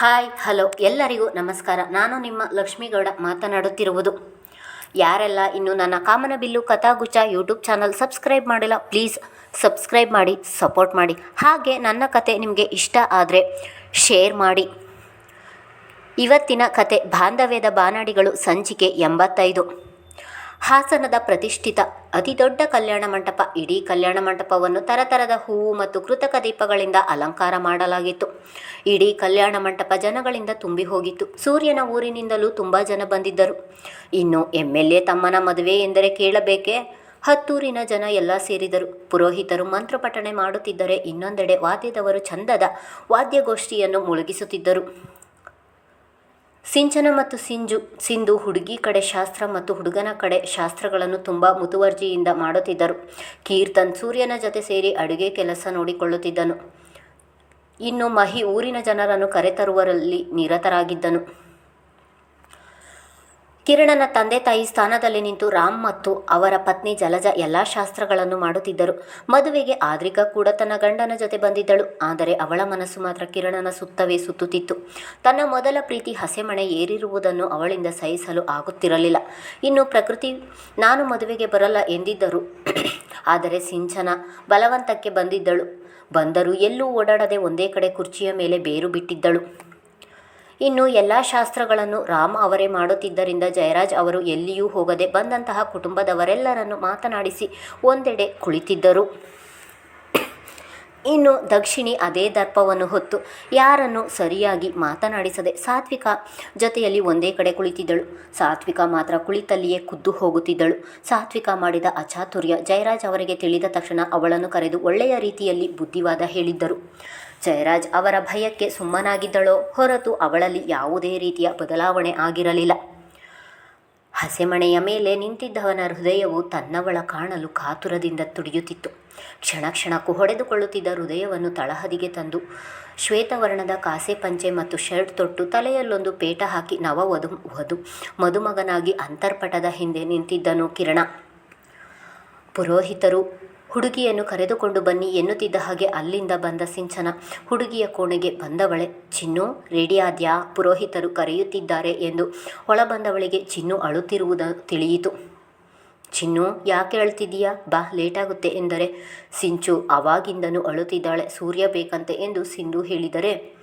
Hi, hello. ಎಲ್ಲರಿಗೂ ನಮಸ್ಕಾರ. ನಾನು ನಿಮ್ಮ ಲಕ್ಷ್ಮೀಗೌಡ ಮಾತನಾಡುತ್ತಿರುವುದು. ಯಾರೆಲ್ಲ ಇನ್ನು ನನ್ನ Kamanabillu Kathaguccha YouTube channel subscribe ಮಾಡಿಲ್ಲ, ಪ್ಲೀಸ್ ಸಬ್ಸ್ಕ್ರೈಬ್ ಮಾಡಿ, ಸಪೋರ್ಟ್ ಮಾಡಿ. ಹಾಗೆ ನನ್ನ ಕತೆ ನಿಮಗೆ ಇಷ್ಟ ಆದರೆ ಶೇರ್ ಮಾಡಿ. ಇವತ್ತಿನ ಕತೆ ಬಾಂಧವ್ಯದ ಬಾನಾಡಿಗಳು ಸಂಚಿಕೆ ಎಂಬತ್ತೈದು. ಹಾಸನದ ಪ್ರತಿಷ್ಠಿತ ಅತಿದೊಡ್ಡ ಕಲ್ಯಾಣ ಮಂಟಪ. ಇಡೀ ಕಲ್ಯಾಣ ಮಂಟಪವನ್ನು ತರತರದ ಹೂವು ಮತ್ತು ಕೃತಕ ದೀಪಗಳಿಂದ ಅಲಂಕಾರ ಮಾಡಲಾಗಿತ್ತು. ಇಡೀ ಕಲ್ಯಾಣ ಮಂಟಪ ಜನಗಳಿಂದ ತುಂಬಿ ಹೋಗಿತ್ತು. ಸೂರ್ಯನ ಊರಿನಿಂದಲೂ ತುಂಬ ಜನ ಬಂದಿದ್ದರು. ಇನ್ನು ಎಂ ಎಲ್ ಎ ತಮ್ಮನ ಮದುವೆ ಎಂದರೆ ಕೇಳಬೇಕೇ? ಹತ್ತೂರಿನ ಜನ ಎಲ್ಲ ಸೇರಿದರು. ಪುರೋಹಿತರು ಮಂತ್ರಪಠಣೆ ಮಾಡುತ್ತಿದ್ದರೆ ಇನ್ನೊಂದೆಡೆ ವಾದ್ಯದವರು ಚಂದದ ವಾದ್ಯಗೋಷ್ಠಿಯನ್ನು ಮುಳುಗಿಸುತ್ತಿದ್ದರು. ಸಿಂಚನ ಮತ್ತು ಸಿಂಜು, ಸಿಂಧು ಹುಡುಗಿ ಕಡೆ ಶಾಸ್ತ್ರ ಮತ್ತು ಹುಡುಗನ ಕಡೆ ಶಾಸ್ತ್ರಗಳನ್ನು ತುಂಬ ಮುತುವರ್ಜಿಯಿಂದ ಮಾಡುತ್ತಿದ್ದರು. ಕೀರ್ತನ್ ಸೂರ್ಯನ ಜೊತೆ ಸೇರಿ ಅಡುಗೆ ಕೆಲಸ ನೋಡಿಕೊಳ್ಳುತ್ತಿದ್ದನು. ಇನ್ನು ಮಹಿ ಊರಿನ ಜನರನ್ನು ಕರೆತರುವರಲ್ಲಿ ನಿರತರಾಗಿದ್ದನು. ಕಿರಣನ ತಂದೆ ತಾಯಿ ಸ್ಥಾನದಲ್ಲಿ ನಿಂತು ರಾಮ್ ಮತ್ತು ಅವರ ಪತ್ನಿ ಜಲಜ ಎಲ್ಲ ಶಾಸ್ತ್ರಗಳನ್ನು ಮಾಡುತ್ತಿದ್ದರು. ಮದುವೆಗೆ ಆದ್ರಿಕಾ ಕೂಡ ತನ್ನ ಗಂಡನ ಜೊತೆ ಬಂದಿದ್ದಳು. ಆದರೆ ಅವಳ ಮನಸ್ಸು ಮಾತ್ರ ಕಿರಣನ ಸುತ್ತವೇ ಸುತ್ತುತ್ತಿತ್ತು. ತನ್ನ ಮೊದಲ ಪ್ರೀತಿ ಹಸೆಮಣೆ ಏರಿರುವುದನ್ನು ಅವಳಿಂದ ಸಹಿಸಲು ಆಗುತ್ತಿರಲಿಲ್ಲ. ಇನ್ನು ಪ್ರಕೃತಿ, ನಾನು ಮದುವೆಗೆ ಬರಲ್ಲ ಎಂದಿದ್ದರು. ಆದರೆ ಸಿಂಚನ ಬಲವಂತಕ್ಕೆ ಬಂದಿದ್ದಳು. ಬಂದರೂ ಎಲ್ಲೂ ಓಡಾಡದೆ ಒಂದೇ ಕಡೆ ಕುರ್ಚಿಯ ಮೇಲೆ ಬೇರು ಬಿಟ್ಟಿದ್ದಳು. ಇನ್ನು ಎಲ್ಲ ಶಾಸ್ತ್ರಗಳನ್ನು ರಾಮ್ ಅವರೇ ಮಾಡುತ್ತಿದ್ದರಿಂದ ಜಯರಾಜ್ ಅವರು ಎಲ್ಲಿಯೂ ಹೋಗದೆ ಬಂದಂತಹ ಕುಟುಂಬದವರೆಲ್ಲರನ್ನು ಮಾತನಾಡಿಸಿ ಒಂದೆಡೆ ಕುಳಿತಿದ್ದರು. ಇನ್ನು ದಕ್ಷಿಣಿ ಅದೇ ದರ್ಪವನ್ನು ಹೊತ್ತು ಯಾರನ್ನು ಸರಿಯಾಗಿ ಮಾತನಾಡಿಸದೆ ಸಾತ್ವಿಕ ಜೊತೆಯಲ್ಲಿ ಒಂದೇ ಕಡೆ ಕುಳಿತಿದ್ದಳು. ಸಾತ್ವಿಕ ಮಾತ್ರ ಕುಳಿತಲ್ಲಿಯೇ ಖುದ್ದು ಹೋಗುತ್ತಿದ್ದಳು. ಸಾತ್ವಿಕ ಮಾಡಿದ ಅಚಾತುರ್ಯ ಜಯರಾಜ್ ಅವರಿಗೆ ತಿಳಿದ ತಕ್ಷಣ ಅವಳನ್ನು ಕರೆದು ಒಳ್ಳೆಯ ರೀತಿಯಲ್ಲಿ ಬುದ್ಧಿವಾದ ಹೇಳಿದ್ದರು. ಜಯರಾಜ್ ಅವರ ಭಯಕ್ಕೆ ಸುಮ್ಮನಾಗಿದ್ದಳೋ ಹೊರತು ಅವಳಲ್ಲಿ ಯಾವುದೇ ರೀತಿಯ ಬದಲಾವಣೆ ಆಗಿರಲಿಲ್ಲ. ಹಸೆಮಣೆಯ ಮೇಲೆ ನಿಂತಿದ್ದವನ ಹೃದಯವು ತನ್ನವಳ ಕಾಣಲು ಕಾತುರದಿಂದ ತುಡಿಯುತ್ತಿತ್ತು. ಕ್ಷಣ ಕ್ಷಣಕ್ಕೂ ಹೊಡೆದುಕೊಳ್ಳುತ್ತಿದ್ದ ಹೃದಯವನ್ನು ತಳಹದಿಗೆ ತಂದು ಶ್ವೇತವರ್ಣದ ಕಾಸೆ ಪಂಚೆ ಮತ್ತು ಶರ್ಟ್ ತೊಟ್ಟು ತಲೆಯಲ್ಲೊಂದು ಪೇಟ ಹಾಕಿ ನವ ವಧು ವಧು, ಮದುಮಗನಾಗಿ ಅಂತರ್ಪಟದ ಹಿಂದೆ ನಿಂತಿದ್ದನು ಕಿರಣ. ಪುರೋಹಿತರು ಹುಡುಗಿಯನ್ನು ಕರೆದುಕೊಂಡು ಬನ್ನಿ ಎನ್ನುತ್ತಿದ್ದ ಹಾಗೆ ಅಲ್ಲಿಂದ ಬಂದ ಸಿಂಚನ ಹುಡುಗಿಯ ಕೋಣೆಗೆ ಬಂದವಳೆ. ಚಿನ್ನು, ರೆಡಿ ಪುರೋಹಿತರು ಕರೆಯುತ್ತಿದ್ದಾರೆ ಎಂದು ಒಳಬಂದವಳಿಗೆ ಚಿನ್ನು ಅಳುತ್ತಿರುವುದ ತಿಳಿಯಿತು. ಚಿನ್ನು, ಯಾಕೆ ಅಳ್ತಿದ್ದೀಯಾ? ಬಾ, ಲೇಟಾಗುತ್ತೆ ಎಂದರೆ, ಸಿಂಚು ಅವಾಗಿಂದನೂ ಅಳುತ್ತಿದ್ದಾಳೆ, ಸೂರ್ಯ ಬೇಕಂತೆ ಎಂದು ಸಿಂಧು ಹೇಳಿದರೆ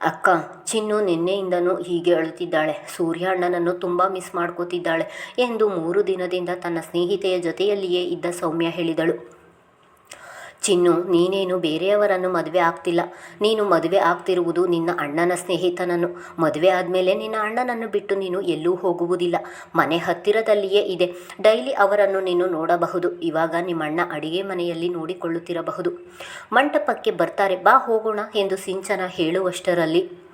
ಅಕ್ಕ, ಚಿನ್ನು ನಿನ್ನೆಯಿಂದನೂ ಹೀಗೆ ಅಳುತ್ತಿದ್ದಾಳೆ. ಸೂರ್ಯ ಅಣ್ಣನನ್ನು ತುಂಬ ಮಿಸ್ ಮಾಡ್ಕೋತಿದ್ದಾಳೆ ಎಂದು ಮೂರು ದಿನದಿಂದ ತನ್ನ ಸ್ನೇಹಿತೆಯ ಜೊತೆಯಲ್ಲಿಯೇ ಇದ್ದ ಸೌಮ್ಯ ಹೇಳಿದಳು. ಚಿನ್ನು, ನೀನೇನು ಬೇರೆಯವರನ್ನು ಮದುವೆ ಆಗ್ತಿಲ್ಲ. ನೀನು ಮದುವೆ ಆಗ್ತಿರುವುದು ನಿನ್ನ ಅಣ್ಣನ ಸ್ನೇಹಿತನನ್ನು. ಮದುವೆ ಆದಮೇಲೆ ನಿನ್ನ ಅಣ್ಣನನ್ನು ಬಿಟ್ಟು ನೀನು ಎಲ್ಲೂ ಹೋಗುವುದಿಲ್ಲ. ಮನೆ ಹತ್ತಿರದಲ್ಲಿಯೇ ಇದೆ. ಡೈಲಿ ಅವರನ್ನು ನೀನು ನೋಡಬಹುದು. ಇವಾಗ ನಿಮ್ಮಣ್ಣ ಅಡಿಗೆ ಮನೆಯಲ್ಲಿ ನೋಡಿಕೊಳ್ಳುತ್ತಿರಬಹುದು. ಮಂಟಪಕ್ಕೆ ಬರ್ತಾರೆ. ಬಾ ಹೋಗೋಣ ಎಂದು ಸಿಂಚನ ಹೇಳುವಷ್ಟರಲ್ಲಿ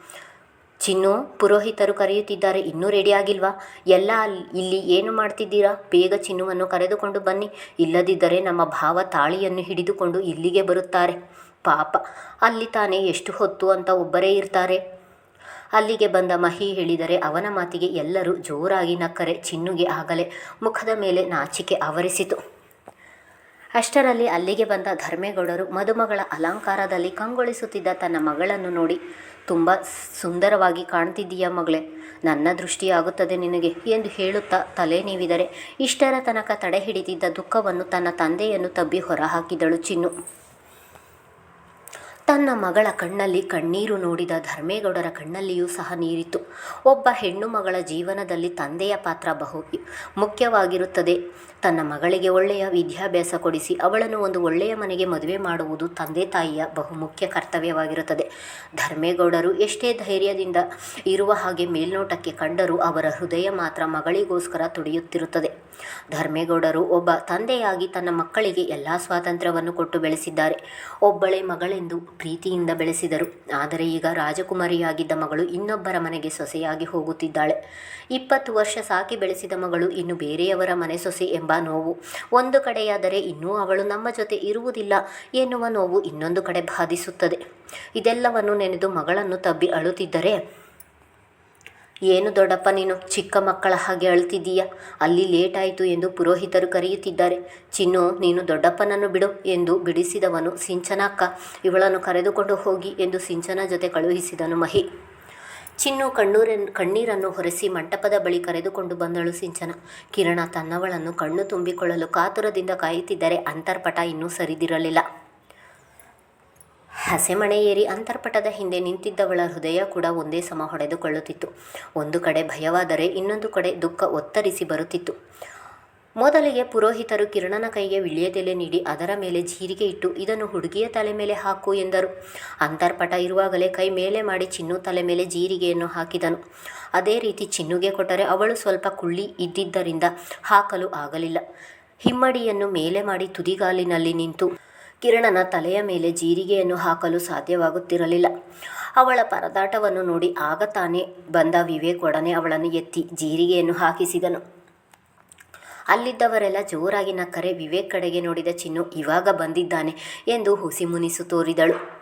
ಚಿನ್ನು ಪುರೋಹಿತರು ಕರೆಯುತ್ತಿದ್ದಾರೆ, ಇನ್ನೂ ರೆಡಿ ಆಗಿಲ್ವಾ? ಎಲ್ಲ ಇಲ್ಲಿ ಏನು ಮಾಡ್ತಿದ್ದೀರಾ? ಬೇಗ ಚಿನ್ನುವನ್ನು ಕರೆದುಕೊಂಡು ಬನ್ನಿ. ಇಲ್ಲದಿದ್ದರೆ ನಮ್ಮ ಭಾವ ತಾಳಿಯನ್ನು ಹಿಡಿದುಕೊಂಡು ಇಲ್ಲಿಗೆ ಬರುತ್ತಾರೆ. ಪಾಪ, ಅಲ್ಲಿ ತಾನೇ ಎಷ್ಟು ಹೊತ್ತು ಅಂತ ಒಬ್ಬರೇ ಇರ್ತಾರೆ. ಅಲ್ಲಿಗೆ ಬಂದ ಮಹಿ ಹೇಳಿದರೆ, ಅವನ ಮಾತಿಗೆ ಎಲ್ಲರೂ ಜೋರಾಗಿ ನಕ್ಕರೆ ಚಿನ್ನುಗೆ ಆಗಲೇ. ಮುಖದ ಮೇಲೆ ನಾಚಿಕೆ ಆವರಿಸಿತು. ಅಷ್ಟರಲ್ಲಿ ಅಲ್ಲಿಗೆ ಬಂದ ಧರ್ಮೇಗೌಡರು ಮದುಮಗಳ ಅಲಂಕಾರದಲ್ಲಿ ಕಂಗೊಳಿಸುತ್ತಿದ್ದ ತನ್ನ ಮಗಳನ್ನು ನೋಡಿ, ತುಂಬ ಸುಂದರವಾಗಿ ಕಾಣ್ತಿದ್ದೀಯ ಮಗಳೇ, ನನ್ನ ದೃಷ್ಟಿಯಾಗುತ್ತದೆ ನಿನಗೆ ಎಂದು ಹೇಳುತ್ತಾ ತಲೆ ನೀವಿದರೆ ಇಷ್ಟರ ತನಕ ತಡೆ ಹಿಡಿದಿದ್ದ ದುಃಖವನ್ನು ತನ್ನ ತಂದೆಯನ್ನು ತಬ್ಬಿ ಹೊರಹಾಕಿದಳು ಚಿನ್ನು. ತನ್ನ ಮಗಳ ಕಣ್ಣಲ್ಲಿ ಕಣ್ಣೀರು ನೋಡಿದ ಧರ್ಮೇಗೌಡರ ಕಣ್ಣಲ್ಲಿಯೂ ಸಹ ನೀರಿತ್ತು. ಒಬ್ಬ ಹೆಣ್ಣು ಮಗಳ ಜೀವನದಲ್ಲಿ ತಂದೆಯ ಪಾತ್ರ ಬಹು ಮುಖ್ಯವಾಗಿರುತ್ತದೆ. ತನ್ನ ಮಗಳಿಗೆ ಒಳ್ಳೆಯ ವಿದ್ಯಾಭ್ಯಾಸ ಕೊಡಿಸಿ ಅವಳನ್ನು ಒಂದು ಒಳ್ಳೆಯ ಮನೆಗೆ ಮದುವೆ ಮಾಡುವುದು ತಂದೆ ತಾಯಿಯ ಬಹುಮುಖ್ಯ ಕರ್ತವ್ಯವಾಗಿರುತ್ತದೆ. ಧರ್ಮೇಗೌಡರು ಎಷ್ಟೇ ಧೈರ್ಯದಿಂದ ಇರುವ ಹಾಗೆ ಮೇಲ್ನೋಟಕ್ಕೆ ಕಂಡರೂ ಅವರ ಹೃದಯ ಮಾತ್ರ ಮಗಳಿಗೋಸ್ಕರ ತುಡಿಯುತ್ತಿರುತ್ತದೆ. ಧರ್ಮೇಗೌಡರು ಒಬ್ಬ ತಂದೆಯಾಗಿ ತನ್ನ ಮಕ್ಕಳಿಗೆ ಎಲ್ಲ ಸ್ವಾತಂತ್ರ್ಯವನ್ನು ಕೊಟ್ಟು ಬೆಳೆಸಿದ್ದಾರೆ. ಒಬ್ಬಳೇ ಮಗಳೆಂದು ಪ್ರೀತಿಯಿಂದ ಬೆಳೆಸಿದರು. ಆದರೆ ಈಗ ರಾಜಕುಮಾರಿಯಾಗಿದ್ದ ಮಗಳು ಇನ್ನೊಬ್ಬರ ಮನೆಗೆ ಸೊಸೆಯಾಗಿ ಹೋಗುತ್ತಿದ್ದಾಳೆ. ಇಪ್ಪತ್ತು ವರ್ಷ ಸಾಕಿ ಬೆಳೆಸಿದ ಮಗಳು ಇನ್ನು ಬೇರೆಯವರ ಮನೆ ಸೊಸೆ ಎಂಬ ನೋವು. ಒಂದು ಕಡೆಯಾದರೆ ಇನ್ನೂ ಅವಳು ನಮ್ಮ ಜೊತೆ ಇರುವುದಿಲ್ಲ ಎನ್ನುವ ನೋವು ಇನ್ನೊಂದು ಕಡೆ ಬಾಧಿಸುತ್ತದೆ. ಇದೆಲ್ಲವನ್ನು ನೆನೆದು ಮಗಳನ್ನು ತಬ್ಬಿ ಅಳುತ್ತಿದ್ದರೆ ಏನು ದೊಡ್ಡಪ್ಪ ನೀನು ಚಿಕ್ಕ ಮಕ್ಕಳ ಹಾಗೆ ಅಳ್ತಿದ್ದೀಯ? ಅಲ್ಲಿ ಲೇಟ್ ಆಯಿತು ಎಂದು ಪುರೋಹಿತರು ಕರೆಯುತ್ತಿದ್ದಾರೆ. ಚಿನ್ನು, ನೀನು ದೊಡ್ಡಪ್ಪನನ್ನು ಬಿಡು ಎಂದು ಬಿಡಿಸಿದವನು ಸಿಂಚನಕ್ಕ. ಇವಳನ್ನು ಕರೆದುಕೊಂಡು ಹೋಗಿ ಎಂದು ಸಿಂಚನ ಜೊತೆ ಕಳುಹಿಸಿದನು ಮಹಿ. ಚಿನ್ನು ಕಣ್ಣೂರನ್, ಕಣ್ಣೀರನ್ನು ಹೊರೆಸಿ ಮಂಟಪದ ಬಳಿ ಕರೆದುಕೊಂಡು ಬಂದಳು ಸಿಂಚನ. ಕಿರಣ ತನ್ನವಳನ್ನು ಕಣ್ಣು ತುಂಬಿಕೊಳ್ಳಲು ಕಾತುರದಿಂದ ಕಾಯುತ್ತಿದ್ದರೆ ಅಂತರ್ಪಟ ಇನ್ನೂ ಸರಿದಿರಲಿಲ್ಲ. ಹಸೆಮಣೆ ಏರಿ ಅಂತರ್ಪಟದ ಹಿಂದೆ ನಿಂತಿದ್ದವಳ ಹೃದಯ ಕೂಡ ಒಂದೇ ಸಮ ಹೊಡೆದುಕೊಳ್ಳುತ್ತಿತ್ತು. ಒಂದು ಕಡೆ ಭಯವಾದರೆ ಇನ್ನೊಂದು ಕಡೆ ದುಃಖ ಒತ್ತರಿಸಿ ಬರುತ್ತಿತ್ತು. ಮೊದಲಿಗೆ ಪುರೋಹಿತರು ಕಿರಣನ ಕೈಗೆ ವಿಳ್ಯದೆಲೆ ನೀಡಿ ಅದರ ಮೇಲೆ ಜೀರಿಗೆ ಇಟ್ಟು, ಇದನ್ನು ಹುಡುಗಿಯ ತಲೆ ಮೇಲೆ ಹಾಕು ಎಂದರು. ಅಂತರ್ಪಟ ಇರುವಾಗಲೇ ಕೈ ಮೇಲೆ ಮಾಡಿ ಚಿನ್ನು ತಲೆ ಮೇಲೆ ಜೀರಿಗೆಯನ್ನು ಹಾಕಿದನು. ಅದೇ ರೀತಿ ಚಿನ್ನುಗೆ ಕೊಟ್ಟರೆ ಅವಳು ಸ್ವಲ್ಪ ಕುಳ್ಳಿ ಇದ್ದಿದ್ದರಿಂದ ಹಾಕಲು ಆಗಲಿಲ್ಲ. ಹಿಮ್ಮಡಿಯನ್ನು ಮೇಲೆ ಮಾಡಿ ತುದಿಗಾಲಿನಲ್ಲಿ ನಿಂತು ಕಿರಣನ ತಲೆಯ ಮೇಲೆ ಜೀರಿಗೆಯನ್ನು ಹಾಕಲು ಸಾಧ್ಯವಾಗುತ್ತಿರಲಿಲ್ಲ. ಅವಳ ಪರದಾಟವನ್ನು ನೋಡಿ ಆಗ ತಾನೇ ಬಂದ ವಿವೇಕ್ ಒಡನೆ ಅವಳನ್ನು ಎತ್ತಿ ಜೀರಿಗೆಯನ್ನು ಹಾಕಿಸಿದನು. ಅಲ್ಲಿದ್ದವರೆಲ್ಲ ಜೋರಾಗಿ ನಕ್ಕರೆ ವಿವೇಕ್ ಕಡೆಗೆ ನೋಡಿದ ಚಿನ್ನು ಇವಾಗ ಬಂದಿದ್ದಾನೆ ಎಂದು ಹುಸಿ ಮುನಿಸು ತೋರಿದಳು.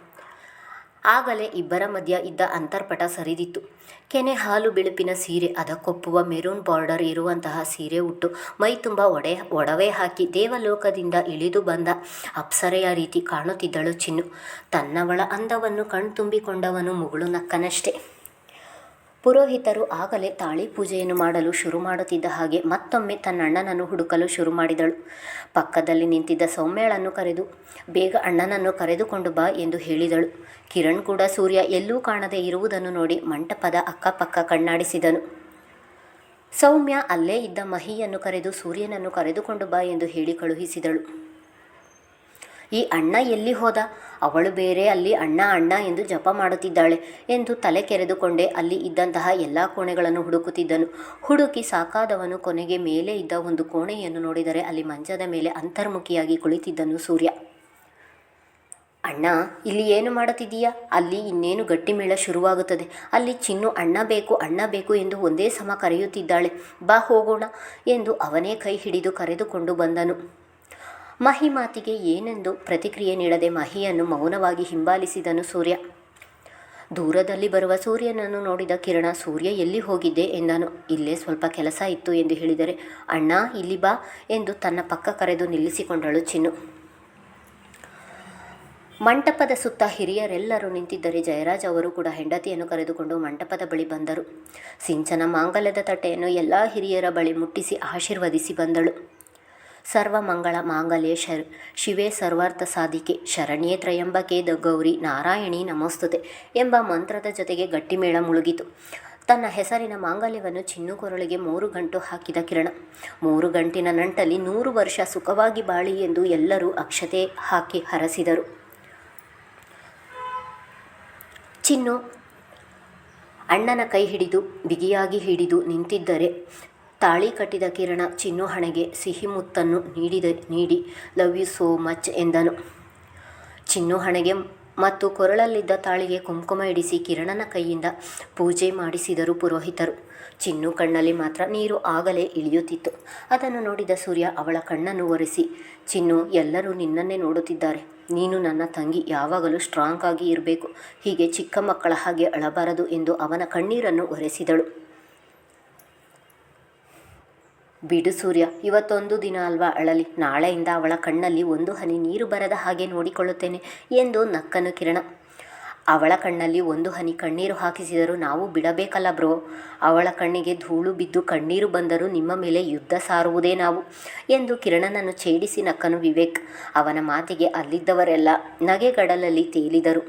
ಆಗಲೇ ಇಬ್ಬರ ಮಧ್ಯ ಇದ್ದ ಅಂತರ್ಪಟ ಸರಿದಿತ್ತು. ಕೆನೆ ಹಾಲು ಬಿಳುಪಿನ ಸೀರೆ, ಅದಕ್ಕೊಪ್ಪುವ ಮೆರೂನ್ ಬಾರ್ಡರ್ ಇರುವಂತಹ ಸೀರೆ ಉಟ್ಟು ಮೈ ತುಂಬ ಒಡೆ, ಒಡವೆ ಹಾಕಿ ದೇವಲೋಕದಿಂದ ಇಳಿದು ಬಂದ ಅಪ್ಸರೆಯ ರೀತಿ ಕಾಣುತ್ತಿದ್ದಳು ಚಿನ್ನು. ತನ್ನವಳ ಅಂದವನ್ನು ಕಣ್ತುಂಬಿಕೊಂಡವನು ಮುಗುಳು ನಕ್ಕನಷ್ಟೇ ಪುರೋಹಿತರು ಆಗಲೇ ತಾಳಿ ಪೂಜೆಯನ್ನು ಮಾಡಲು ಶುರು ಮಾಡುತ್ತಿದ್ದ ಹಾಗೆ ಮತ್ತೊಮ್ಮೆ ತನ್ನ ಅಣ್ಣನನ್ನು ಹುಡುಕಲು ಶುರು ಮಾಡಿದಳು. ಪಕ್ಕದಲ್ಲಿ ನಿಂತಿದ್ದ ಸೌಮ್ಯಳನ್ನು ಕರೆದು, ಬೇಗ ಅಣ್ಣನನ್ನು ಕರೆದುಕೊಂಡು ಬಾ ಎಂದು ಹೇಳಿದಳು. ಕಿರಣ್ ಕೂಡ ಸೂರ್ಯ ಎಲ್ಲೂ ಕಾಣದೆ ಇರುವುದನ್ನು ನೋಡಿ ಮಂಟಪದ ಅಕ್ಕಪಕ್ಕ ಕಣ್ಣಾಡಿಸಿದನು. ಸೌಮ್ಯ ಅಲ್ಲೇ ಇದ್ದ ಮಹಿಯನ್ನು ಕರೆದು, ಸೂರ್ಯನನ್ನು ಕರೆದುಕೊಂಡು ಬಾ ಎಂದು ಹೇಳಿ ಕಳುಹಿಸಿದಳು. ಈ ಅಣ್ಣ ಎಲ್ಲಿ ಹೋದ? ಅವಳು ಬೇರೆ, ಅಲ್ಲಿ ಅಣ್ಣ ಅಣ್ಣ ಎಂದು ಜಪ ಮಾಡುತ್ತಿದ್ದಾಳೆ ಎಂದು ತಲೆ ಕೆರೆದುಕೊಂಡೇ ಅಲ್ಲಿ ಇದ್ದಂತಹ ಎಲ್ಲ ಕೋಣೆಗಳನ್ನು ಹುಡುಕುತ್ತಿದ್ದನು. ಹುಡುಕಿ ಸಾಕಾದವನು ಕೊನೆಗೆ ಮೇಲೆ ಇದ್ದ ಒಂದು ಕೋಣೆಯನ್ನು ನೋಡಿದರೆ ಅಲ್ಲಿ ಮಂಚದ ಮೇಲೆ ಅಂತರ್ಮುಖಿಯಾಗಿ ಕುಳಿತಿದ್ದನು ಸೂರ್ಯ. ಅಣ್ಣ, ಇಲ್ಲಿ ಏನು ಮಾಡುತ್ತಿದ್ದೀಯಾ? ಅಲ್ಲಿ ಇನ್ನೇನು ಗಟ್ಟಿಮೇಳ ಶುರುವಾಗುತ್ತದೆ. ಅಲ್ಲಿ ಚಿನ್ನು ಅಣ್ಣ ಬೇಕು ಅಣ್ಣ ಬೇಕು ಎಂದು ಒಂದೇ ಸಮ ಕರೆಯುತ್ತಿದ್ದಾಳೆ. ಬಾ ಹೋಗೋಣ ಎಂದು ಅವನೇ ಕೈ ಹಿಡಿದು ಕರೆದುಕೊಂಡು ಬಂದನು. ಮಹಿ ಮಾತಿಗೆ ಏನೆಂದು ಪ್ರತಿಕ್ರಿಯೆ ನೀಡದೆ ಮಹಿಯನ್ನು ಮೌನವಾಗಿ ಹಿಂಬಾಲಿಸಿದನು ಸೂರ್ಯ. ದೂರದಲ್ಲಿ ಬರುವ ಸೂರ್ಯನನ್ನು ನೋಡಿದ ಕಿರಣ, ಸೂರ್ಯ, ಎಲ್ಲಿ ಹೋಗಿದ್ದೆ? ಎಂದನು. ಇಲ್ಲೇ ಸ್ವಲ್ಪ ಕೆಲಸ ಇತ್ತು ಎಂದು ಹೇಳಿದರೆ, ಅಣ್ಣ, ಇಲ್ಲಿ ಬಾ ಎಂದು ತನ್ನ ಪಕ್ಕ ಕರೆದು ನಿಲ್ಲಿಸಿಕೊಂಡಳು ಚಿನ್ನು. ಮಂಟಪದ ಸುತ್ತ ಹಿರಿಯರೆಲ್ಲರೂ ನಿಂತಿದ್ದರೆ ಜಯರಾಜ್ ಅವರು ಕೂಡ ಹೆಂಡತಿಯನ್ನು ಕರೆದುಕೊಂಡು ಮಂಟಪದ ಬಳಿ ಬಂದರು. ಸಿಂಚನ ಮಾಂಗಲ್ಯದ ತಟ್ಟೆಯನ್ನು ಎಲ್ಲ ಹಿರಿಯರ ಬಳಿ ಮುಟ್ಟಿಸಿ ಆಶೀರ್ವದಿಸಿ ಬಂದಳು. ಸರ್ವಮಂಗಳ ಮಾಂಗಲ್ಯ ಶರ್, ಶಿವೇ ಸರ್ವಾರ್ಥ ಸಾಧಿಕೆ, ಶರಣ್ಯೇ ತ್ರಯಂಬಕೆ ದ ಗೌರಿ, ನಾರಾಯಣಿ ನಮೋಸ್ತುತೆ ಎಂಬ ಮಂತ್ರದ ಜೊತೆಗೆ ಗಟ್ಟಿಮೇಳ ಮುಳುಗಿತು. ತನ್ನ ಹೆಸರಿನ ಮಾಂಗಲ್ಯವನ್ನು ಚಿನ್ನು ಕೊರಳಿಗೆ ಮೂರು ಗಂಟು ಹಾಕಿದ ಕಿರಣ. ಮೂರು ಗಂಟಿನ ನಂಟಲ್ಲಿ ನೂರು ವರ್ಷ ಸುಖವಾಗಿ ಬಾಳಿ ಎಂದು ಎಲ್ಲರೂ ಅಕ್ಷತೆ ಹಾಕಿ ಹರಸಿದರು. ಚಿನ್ನು ಅಣ್ಣನ ಕೈ ಹಿಡಿದು ಬಿಗಿಯಾಗಿ ಹಿಡಿದು ನಿಂತಿದ್ದರೆ ತಾಳಿ ಕಟ್ಟಿದ ಕಿರಣ ಚಿನ್ನು ಹಣೆಗೆ ಸಿಹಿ ಮುತ್ತನ್ನು ನೀಡಿದ, ನೀಡಿ ಲವ್ ಯು ಸೋ ಮಚ್ ಎಂದನು. ಚಿನ್ನು ಹಣೆಗೆ ಮತ್ತು ಕೊರಳಲ್ಲಿದ್ದ ತಾಳಿಗೆ ಕುಂಕುಮ ಇಡಿಸಿ ಕಿರಣನ ಕೈಯಿಂದ ಪೂಜೆ ಮಾಡಿಸಿದರು ಪುರೋಹಿತರು. ಚಿನ್ನು ಕಣ್ಣಲ್ಲಿ ಮಾತ್ರ ನೀರು ಆಗಲೇ ಇಳಿಯುತ್ತಿತ್ತು. ಅದನ್ನು ನೋಡಿದ ಸೂರ್ಯ ಅವಳ ಕಣ್ಣನ್ನು ಒರೆಸಿ, ಚಿನ್ನು, ಎಲ್ಲರೂ ನಿನ್ನನ್ನೇ ನೋಡುತ್ತಿದ್ದಾರೆ. ನೀನು ನನ್ನ ತಂಗಿ, ಯಾವಾಗಲೂ ಸ್ಟ್ರಾಂಗ್ ಆಗಿ ಇರಬೇಕು. ಹೀಗೆ ಚಿಕ್ಕ ಮಕ್ಕಳ ಹಾಗೆ ಅಳಬಾರದು ಎಂದು ಅವನ ಕಣ್ಣೀರನ್ನು ಒರೆಸಿದಳು. ಬಿಡು ಸೂರ್ಯ, ಇವತ್ತೊಂದು ದಿನ ಅಲ್ವಾ ಅಳಲಿ? ನಾಳೆಯಿಂದ ಅವಳ ಕಣ್ಣಲ್ಲಿ ಒಂದು ಹನಿ ನೀರು ಬರದ ಹಾಗೆ ನೋಡಿಕೊಳ್ಳುತ್ತೇನೆ ಎಂದು ನಕ್ಕನು ಕಿರಣ. ಅವಳ ಕಣ್ಣಲ್ಲಿ ಒಂದು ಹನಿ ಕಣ್ಣೀರು ಹಾಕಿಸಿದರೂ ನಾವು ಬಿಡಬೇಕಲ್ಲ ಬ್ರೋ. ಅವಳ ಕಣ್ಣಿಗೆ ಧೂಳು ಬಿದ್ದು ಕಣ್ಣೀರು ಬಂದರೂ ನಿಮ್ಮ ಮೇಲೆ ಯುದ್ಧ ಸಾರುವುದೇ ನಾವು ಎಂದು ಕಿರಣನನ್ನು ಛೇಡಿಸಿ ನಕ್ಕನು ವಿವೇಕ್. ಅವನ ಮಾತಿಗೆ ಅಲ್ಲಿದ್ದವರೆಲ್ಲ ನಗೆಗಡಲಲ್ಲಿ ತೇಲಿದರು.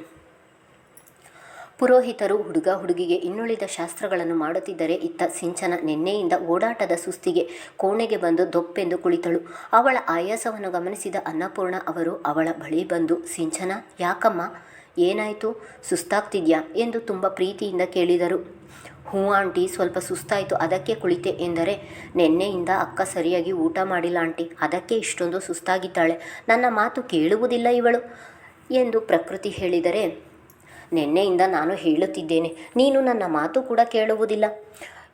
ಪುರೋಹಿತರು ಹುಡುಗ ಹುಡುಗಿಗೆ ಇನ್ನುಳಿದ ಶಾಸ್ತ್ರಗಳನ್ನು ಮಾಡುತ್ತಿದ್ದರೆ ಇತ್ತ ಸಿಂಚನ ನಿನ್ನೆಯಿಂದ ಓಡಾಟದ ಸುಸ್ತಿಗೆ ಕೋಣೆಗೆ ಬಂದು ದೊಪ್ಪೆಂದು ಕುಳಿತಳು. ಅವಳ ಆಯಾಸವನ್ನು ಗಮನಿಸಿದ ಅನ್ನಪೂರ್ಣ ಅವರು, ಅವಳ ಬಳಿ ಬಂದು, ಸಿಂಚನ, ಯಾಕಮ್ಮ? ಏನಾಯಿತು? ಸುಸ್ತಾಗ್ತಿದ್ಯಾ? ಎಂದು ತುಂಬ ಪ್ರೀತಿಯಿಂದ ಕೇಳಿದರು. ಹ್ಞೂ ಆಂಟಿ, ಸ್ವಲ್ಪ ಸುಸ್ತಾಯಿತು, ಅದಕ್ಕೆ ಕುಳಿತೆ ಎಂದರೆ, ನಿನ್ನೆಯಿಂದ ಅಕ್ಕ ಸರಿಯಾಗಿ ಊಟ ಮಾಡಿಲ್ಲ ಆಂಟಿ, ಅದಕ್ಕೆ ಇಷ್ಟೊಂದು ಸುಸ್ತಾಗಿದ್ದಾಳೆ. ನನ್ನ ಮಾತು ಕೇಳುವುದಿಲ್ಲ ಇವಳು ಎಂದು ಪ್ರಕೃತಿ ಹೇಳಿದರೆ ನಿನ್ನೆಯಿಂದ ನಾನು ಹೇಳುತ್ತಿದ್ದೇನೆ. ನೀನು ನನ್ನ ಮಾತು ಕೂಡ ಕೇಳುವುದಿಲ್ಲ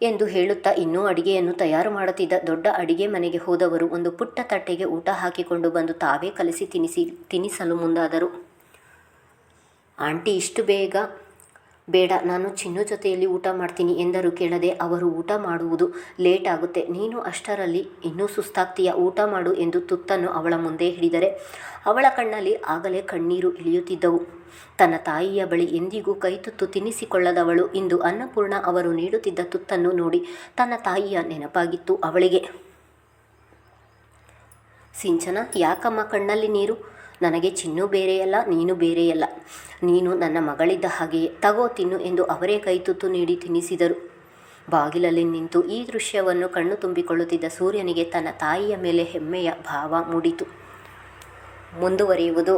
ಎಂದು ಹೇಳುತ್ತಾ ಇನ್ನೂ ಅಡಿಗೆಯನ್ನು ತಯಾರು ಮಾಡುತ್ತಿದ್ದ ದೊಡ್ಡ ಅಡಿಗೆ ಮನೆಗೆ ಹೋದವರು ಒಂದು ಪುಟ್ಟ ತಟ್ಟೆಗೆ ಊಟ ಹಾಕಿಕೊಂಡು ಬಂದು ತಾವೇ ಕಲಿಸಿ ತಿನಿಸಿ ತಿನ್ನಿಸಲು ಮುಂದಾದರು. ಆಂಟಿ, ಇಷ್ಟು ಬೇಗ ಬೇಡ, ನಾನು ಚಿನ್ನು ಜೊತೆಯಲ್ಲಿ ಊಟ ಮಾಡ್ತೀನಿ ಎಂದರು. ಕೇಳದೆ, ಅವರು ಊಟ ಮಾಡುವುದು ಲೇಟ್ ಆಗುತ್ತೆ. ನೀನು ಅಷ್ಟರಲ್ಲಿ ಇನ್ನೂ ಸುಸ್ತಾಗ್ತೀಯ? ಊಟ ಮಾಡು ಎಂದು ತುತ್ತನ್ನು ಅವಳ ಮುಂದೆ ಹಿಡಿದರೆ. ಅವಳ ಕಣ್ಣಲ್ಲಿ ಆಗಲೇ ಕಣ್ಣೀರು ಇಳಿಯುತ್ತಿದ್ದವು. ತನ್ನ ತಾಯಿಯ ಬಳಿ ಎಂದಿಗೂ ಕೈತುತ್ತು ತಿನ್ನಿಸಿಕೊಳ್ಳದವಳು ಇಂದು ಅನ್ನಪೂರ್ಣ ಅವರು ನೀಡುತ್ತಿದ್ದ ತುತ್ತನ್ನು ನೋಡಿ ತನ್ನ ತಾಯಿಯ ನೆನಪಾಗಿತ್ತು ಅವಳಿಗೆ. ಸಿಂಚನ, ಯಾಕಮ್ಮ ಕಣ್ಣಲ್ಲಿ ನೀರು? ನನಗೆ ಚಿನ್ನು ಬೇರೆಯಲ್ಲ, ನೀನು ಬೇರೆಯಲ್ಲ. ನೀನು ನನ್ನ ಮಗಳಿದ್ದ ಹಾಗೆಯೇ ತಗೋ ತಿನ್ನು ಎಂದು ಅವರೇ ಕೈತುತ್ತು ನೀಡಿ ತಿನ್ನಿಸಿದರು. ಬಾಗಿಲಲ್ಲಿ ನಿಂತು ಈ ದೃಶ್ಯವನ್ನು ಕಣ್ಣು ತುಂಬಿಕೊಳ್ಳುತ್ತಿದ್ದ ಸೂರ್ಯನಿಗೆ ತನ್ನ ತಾಯಿಯ ಮೇಲೆ ಹೆಮ್ಮೆಯ ಭಾವ ಮೂಡಿತು. ಮುಂದುವರಿಯುವುದು